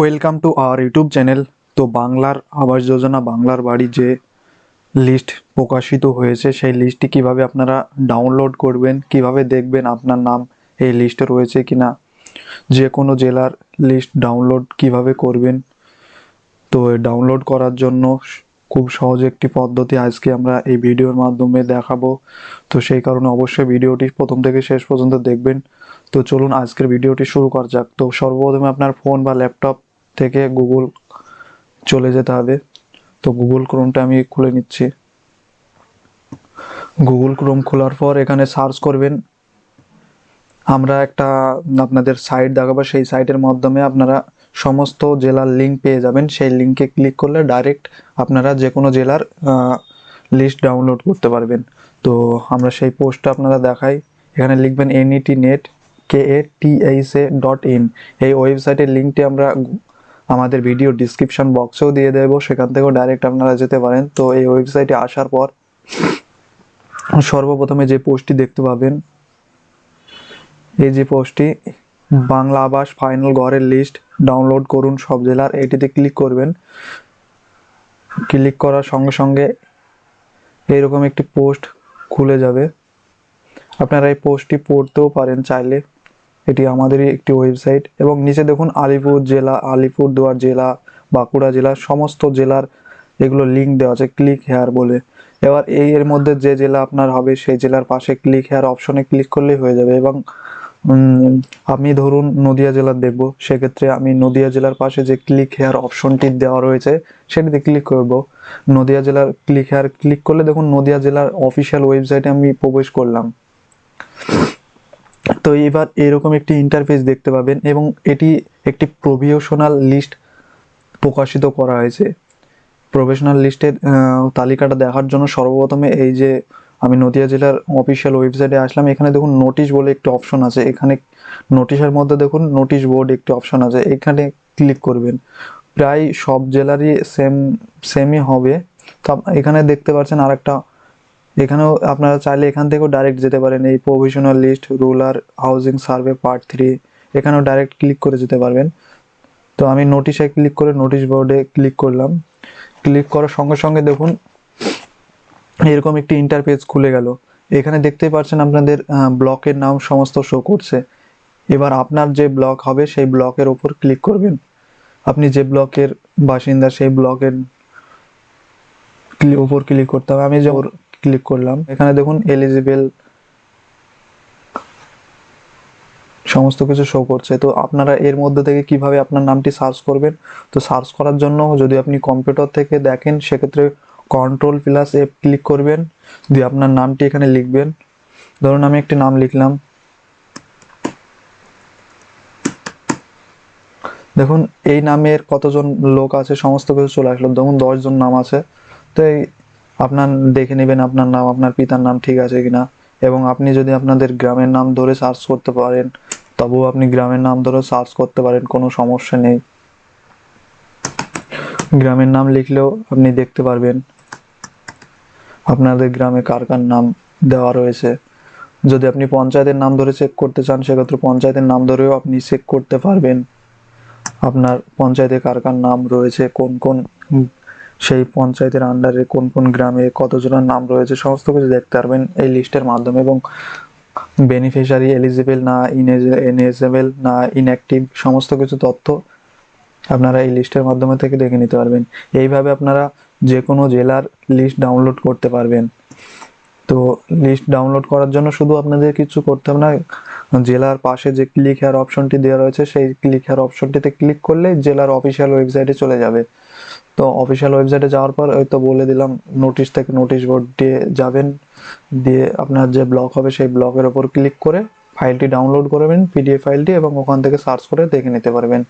Welcome to our YouTube channel তো বাংলার আবাস যোজনা, বাংলার বাড়ি যে লিস্ট প্রকাশিত হয়েছে, সেই লিস্টটি কীভাবে আপনারা ডাউনলোড করবেন, কীভাবে দেখবেন আপনার নাম এই লিস্টে রয়েছে কি না যে কোনো জেলার লিস্ট ডাউনলোড কীভাবে করবেন। তো ডাউনলোড করার জন্য খুব সহজ একটি পদ্ধতি আজকে আমরা এই ভিডিওর মাধ্যমে দেখাবো। তো সেই কারণে অবশ্যই ভিডিওটি প্রথম থেকে শেষ পর্যন্ত দেখবেন। তো চলুন আজকের ভিডিওটি শুরু করা যাক। তো সর্বপ্রথমে আপনার ফোন বা ল্যাপটপ থেকে গুগল চলে যেতে হবে তো গুগল ক্রোমটা আমি খুলে নিচ্ছি। গুগল ক্রোম খোলার পর এখানে সার্চ করবেন। আমরা একটা আপনাদের সাইট দেখাবো। সেই সাইটের মাধ্যমে আপনারা সমস্ত জেলার লিঙ্ক পেয়ে যাবেন। সেই লিঙ্কে ক্লিক করলে ডাইরেক্ট আপনারা যে কোনো জেলার লিস্ট ডাউনলোড করতে পারবেন। তো আমরা সেই পোস্টটা আপনারা দেখাই। এখানে লিখবেন NET net K A T H A dot in এই ওয়েবসাইটের লিঙ্কটি আমরা আমাদের ভিডিও ডিসক্রিপশন বক্সেও দিয়ে দেবো সেখান থেকেও ডাইরেক্ট আপনারা যেতে পারেন। তো এই ওয়েবসাইটে আসার পর সর্বপ্রথমে যে পোস্টটি দেখতে পাবেন এই যে পোস্টটি বাংলা আবাস ফাইনাল ঘরের লিস্ট ডাউনলোড করুন সব জেলার এটিতে ক্লিক করবেন। ক্লিক করার সঙ্গে সঙ্গে এইরকম একটি পোস্ট খুলে যাবে। আপনারা এই পোস্টটি পড়তেও পারেন চাইলে। এটি আমাদেরই একটি ওয়েবসাইট এবং নিচে দেখুন আলিপুর জেলা, আলিপুরদুয়ার জেলা, বাঁকুড়া জেলা, সমস্ত জেলার এগুলো লিঙ্ক দেওয়া আছে ক্লিক হেয়ার বলে। এবার এই এর মধ্যে যে জেলা আপনার হবে, সেই জেলার পাশে ক্লিক হেয়ার অপশনে ক্লিক করলেই হয়ে যাবে এবং আমি ধরুন নদিয়া জেলার দেখব, সেক্ষেত্রে আমি নদিয়া জেলার পাশে যে ক্লিক হেয়ার অপশনটি দেওয়া রয়েছে, সেটিতে ক্লিক করব। নদিয়া জেলার ক্লিক হেয়ার ক্লিক করলে দেখুন নদিয়া জেলার অফিসিয়াল ওয়েবসাইটে আমি প্রবেশ করলাম। তো এবার এরকম একটি ইন্টারফেস দেখতে পাবেন এবং এটি একটি প্রভিশনাল লিস্ট প্রকাশিত করা হয়েছে। প্রফেশনাল লিস্টের তালিকাটা দেখার জন্য সর্বপ্রথমে এই যে আমি নদিয়া জেলার অফিসিয়াল ওয়েবসাইটে আসলাম, এখানে দেখুন নোটিশ বলে একটি অপশন আছে। এখানে নোটিশের মধ্যে দেখুন নোটিশ বোর্ড একটি অপশন আছে। এখানে ক্লিক করবেন। প্রায় সব জেলারই সেম সেমই হবে। তো এখানে দেখতে পাচ্ছেন আরেকটা এখানেও আপনারা চাইলে এখান থেকেও ডাইরেক্ট যেতে পারেন। এই provisional list rural housing survey part three এখানেও ডাইরেক্ট ক্লিক করে যেতে পারবেন। তো আমি নোটিশে ক্লিক করে নোটিশ বোর্ডে ক্লিক করলাম। ক্লিক করার সঙ্গে সঙ্গে দেখুন, এরকম একটি ইন্টারপেজ খুলে গেল। এখানে দেখতে পাচ্ছেন আপনাদের ব্লকের নাম সমস্ত শো করছে। এবার আপনার যে ব্লক হবে, সেই ব্লকের ওপর ক্লিক করবেন। আপনি যে ব্লকের বাসিন্দা, সেই ব্লকের উপর ক্লিক করতে হবে। আমি যে ক্লিক করলাম। এখানে দেখুন এলিজিবেল সমস্ত কিছু শো করছে। তো আপনারা এর মধ্যে থেকে কীভাবে আপনার নামটি সার্চ করবেন? তো সার্চ করার জন্য যদি আপনি কম্পিউটার থেকে দেখেন, সেক্ষেত্রে কন্ট্রোল প্লাস এফ ক্লিক করবেন। দিয়ে আপনার নামটি এখানে লিখবেন। ধরুন আমি একটি নাম লিখলাম। দেখুন, এই নামের কতজন লোক আছে, সমস্ত কিছু চলে আসলো। দেখুন দশজন নাম আছে। তো আপনার দেখে নেবেন আপনার নাম, আপনার পিতার নাম ঠিক আছে কিনা। এবং আপনি যদি আপনাদের গ্রামের নাম ধরে সার্চ করতে পারেন, তবুও আপনি গ্রামের নাম ধরে সার্চ করতে পারেন, কোনো সমস্যা নেই। গ্রামের নাম লিখলেও আপনি দেখতে পারবেন। আপনাদের গ্রামে কার কার নাম দেওয়া রয়েছে। যদি আপনি পঞ্চায়েতের নাম ধরে চেক করতে চান, সেক্ষেত্রে পঞ্চায়েতের নাম ধরেও আপনি চেক করতে পারবেন। আপনার পঞ্চায়েতে কার কার নাম রয়েছে, কোন কোন সেই পঞ্চায়েতের আন্ডারে কোন কোন গ্রামে কতজনের নাম রয়েছে, সমস্ত কিছু দেখতে পারবেন এই লিস্টের মাধ্যমে এবং বেনিফিশিয়ারি এলিজিবল না ইনএলিজিবল না ইনঅ্যাক্টিভ সমস্ত কিছু তথ্য আপনারা এই লিস্টের মাধ্যমে থেকে দেখে নিতে পারবেন। এইভাবে আপনারা যে কোনো জেলার লিস্ট ডাউনলোড করতে পারবেন। তো লিস্ট ডাউনলোড করার জন্য শুধু আপনাদের কিছু করতে হবে না, জেলার পাশে যে ক্লিক হেয়ার অপশনটি দেওয়া রয়েছে, সেই ক্লিক হেয়ার অপশনটিতে ক্লিক করলে জেলার অফিসিয়াল ওয়েবসাইটে চলে যাবে। তো অফিসিয়াল ওয়েবসাইটে যাওয়ার পর ওই তো বলে দিলাম নোটিশ থেকে নোটিশ বোর্ড দিয়ে যাবেন, দিয়ে আপনার যে ব্লক হবে সেই ব্লকের ওপর ক্লিক করে ফাইলটি ডাউনলোড করবেন পিডিএফ ফাইলটি এবং ওখান থেকে সার্চ করে দেখে নিতে পারবেন।